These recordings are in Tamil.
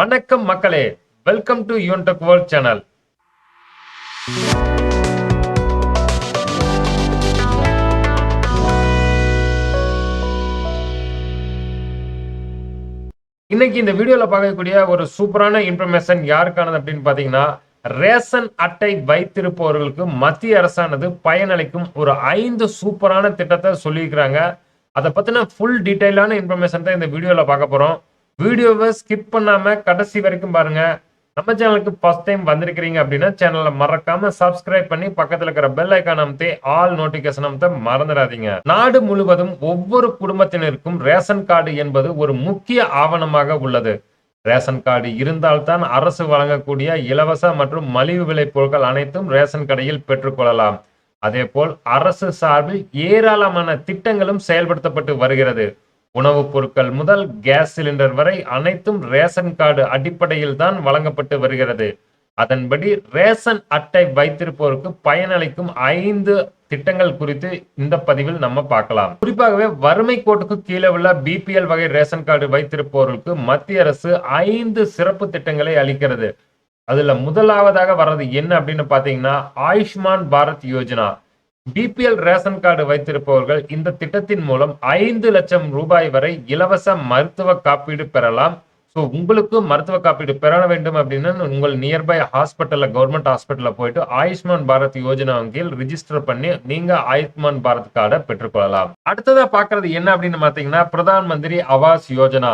வணக்கம் மக்களே. Welcome to Yuntech world channel இன்னைக்கு இந்த வீடியோல பார்க்கக்கூடிய ஒரு சூப்பரான இன்ஃபர்மேஷன் யாருக்கானது அப்படின்னு பாத்தீங்கன்னா ரேஷன் அட்டை வைத்திருப்பவர்களுக்கு மத்திய அரசானது பயனளிக்கும் ஒரு ஐந்து சூப்பரான திட்டத்தை சொல்லியிருக்கிறாங்க. அதை பத்தின ஃபுல் டீட்டெயிலான இன்ஃபர்மேஷன் தான் இந்த வீடியோல பார்க்க போறோம். வீடியோவை ஸ்கிப் பண்ணாம கடைசி வரைக்கும் பாருங்க. நம்ம சேனலுக்கு ஃபர்ஸ்ட் டைம் வந்திருக்கிறீங்க அப்படின்னா சேனலை மறக்காம சப்ஸ்கிரைப் பண்ணி பக்கத்துல இருக்கிற பெல் ஐக்கான் அமைத்து ஆல் நோட்டிபிகேஷன் அமைத்த மறந்துடாதீங்க. நாடு முழுவதும் ஒவ்வொரு குடும்பத்தினருக்கும் ரேஷன் கார்டு என்பது ஒரு முக்கிய ஆவணமாக உள்ளது. ரேஷன் கார்டு இருந்தால்தான் அரசு வழங்கக்கூடிய இலவச மற்றும் மலிவு விலை பொருட்கள் அனைத்தும் ரேஷன் கடையில் பெற்றுக்கொள்ளலாம் அதேபோல் அரசு சார்பில் ஏராளமான திட்டங்களும் செயல்படுத்தப்பட்டு வருகிறது. உணவுப் பொருட்கள் முதல் கேஸ் சிலிண்டர் வரை அனைத்தும் ரேஷன் கார்டு அடிப்படையில் தான் வழங்கப்பட்டு வருகிறது. அதன்படி ரேஷன் அட்டை வைத்திருப்போருக்கு பயனளிக்கும் ஐந்து திட்டங்கள் குறித்து இந்த பதிவில் நம்ம பார்க்கலாம். குறிப்பாகவே வறுமை கோட்டுக்கு கீழே உள்ள பிபிஎல் வகை ரேஷன் கார்டு வைத்திருப்போருக்கு மத்திய அரசு ஐந்து சிறப்பு திட்டங்களை அளிக்கிறது. அதுல முதலாவதாக வர்றது என்ன அப்படின்னு பாத்தீங்கன்னா Ayushman Bharat Yojana. BPL ration card வைத்திருப்பவர்கள் இந்த திட்டத்தின் மூலம் ஐந்து லட்சம் ரூபாய் வரை இலவச மருத்துவ காப்பீடு பெறலாம். ஸோ உங்களுக்கு மருத்துவ காப்பீடு பெற வேண்டும் அப்படின்னு உங்கள் நியர்பை ஹாஸ்பிட்டலில் கவர்மெண்ட் ஹாஸ்பிட்டலில் போயிட்டு ஆயுஷ்மான் பாரத் யோஜனா கீழ் ரிஜிஸ்டர் பண்ணி நீங்க ஆயுஷ்மான் பாரத் கார்டை பெற்றுக்கொள்ளலாம். அடுத்ததாக பாக்குறது என்ன அப்படின்னு பார்த்தீங்கன்னா பிரதான் மந்திரி ஆவாஸ் யோஜனா.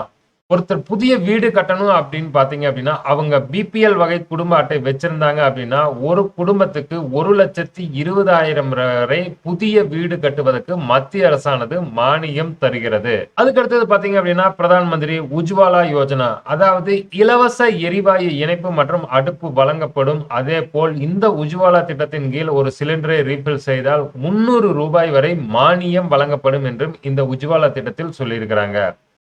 ஒருத்தர் புதிய வீடு கட்டணும் அப்படின்னு பார்த்தீங்க அப்படின்னா அவங்க பிபிஎல் வகை குடும்ப அட்டை வச்சிருந்தாங்க அப்படின்னா ஒரு குடும்பத்துக்கு ஒரு லட்சத்தி இருபதாயிரம் வரை புதிய வீடு கட்டுவதற்கு மத்திய அரசானது மானியம் தருகிறது. அதுக்கு அடுத்தது அப்படின்னா பிரதான் மந்திரி உஜ்வாலா யோஜனா. அதாவது இலவச எரிவாயு இணைப்பு மற்றும் அடுப்பு வழங்கப்படும். அதே போல் இந்த உஜ்வாலா திட்டத்தின் கீழ் ஒரு சிலிண்டரை ரீஃபில் செய்தால் முன்னூறு ரூபாய் வரை மானியம் வழங்கப்படும் என்றும் இந்த உஜ்வாலா திட்டத்தில் சொல்லியிருக்கிறாங்க.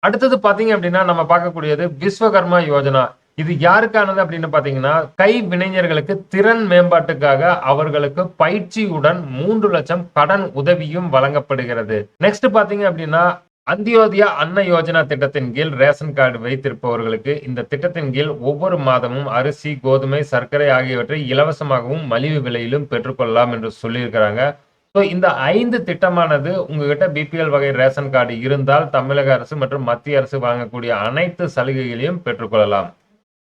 அடுத்தது பாத்தீங்க அப்படின்னா நம்ம பார்க்கக்கூடியது விஸ்வகர்மா யோஜனா. இது யாருக்கானது அப்படின்னு பாத்தீங்கன்னா கை வினைஞர்களுக்கு திறன் மேம்பாட்டுக்காக அவர்களுக்கு பயிற்சியுடன் மூன்று லட்சம் கடன் உதவியும் வழங்கப்படுகிறது. நெக்ஸ்ட் பாத்தீங்க அப்படின்னா அந்தியோதயா அன்ன யோஜனா திட்டத்தின் கீழ் ரேஷன் கார்டு வைத்திருப்பவர்களுக்கு இந்த திட்டத்தின் கீழ் ஒவ்வொரு மாதமும் அரிசி கோதுமை சர்க்கரை ஆகியவற்றை இலவசமாகவும் மலிவு விலையிலும் பெற்றுக்கொள்ளலாம் என்று சொல்லியிருக்கிறாங்க. ஸோ இந்த ஐந்து திட்டமானது உங்ககிட்ட பிபிஎல் வகை ரேஷன் கார்டு இருந்தால் தமிழக அரசு மற்றும் மத்திய அரசு வழங்கக்கூடிய அனைத்து சலுகைகளையும் பெற்றுக்கொள்ளலாம்.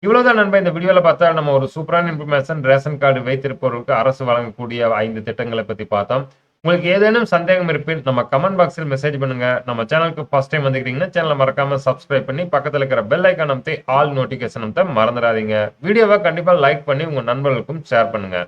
இவ்வளவுதான் நண்பா இந்த வீடியோல பார்த்தா நம்ம ஒரு சூப்பரான இன்ஃபர்மேஷன் ரேஷன் கார்டு வைத்திருப்பவர்களுக்கு அரசு வழங்கக்கூடிய ஐந்து திட்டங்களை பத்தி பார்த்தோம். உங்களுக்கு ஏதேனும் சந்தேகம் இருப்பின் நம்ம கமெண்ட் பாக்ஸில் மெசேஜ் பண்ணுங்க. நம்ம சேனலுக்கு ஃபர்ஸ்ட் டைம் வந்துக்கிறீங்கன்னா சேனலை மறக்காம சப்ஸ்கிரைப் பண்ணி பக்கத்தில் இருக்கிற பெல் ஐக்கான் அமைத்து ஆல் நோட்டிபிகேஷன் அமைத்த மறந்துடாதீங்க. வீடியோவை கண்டிப்பா லைக் பண்ணி உங்க நண்பர்களுக்கும் ஷேர் பண்ணுங்க.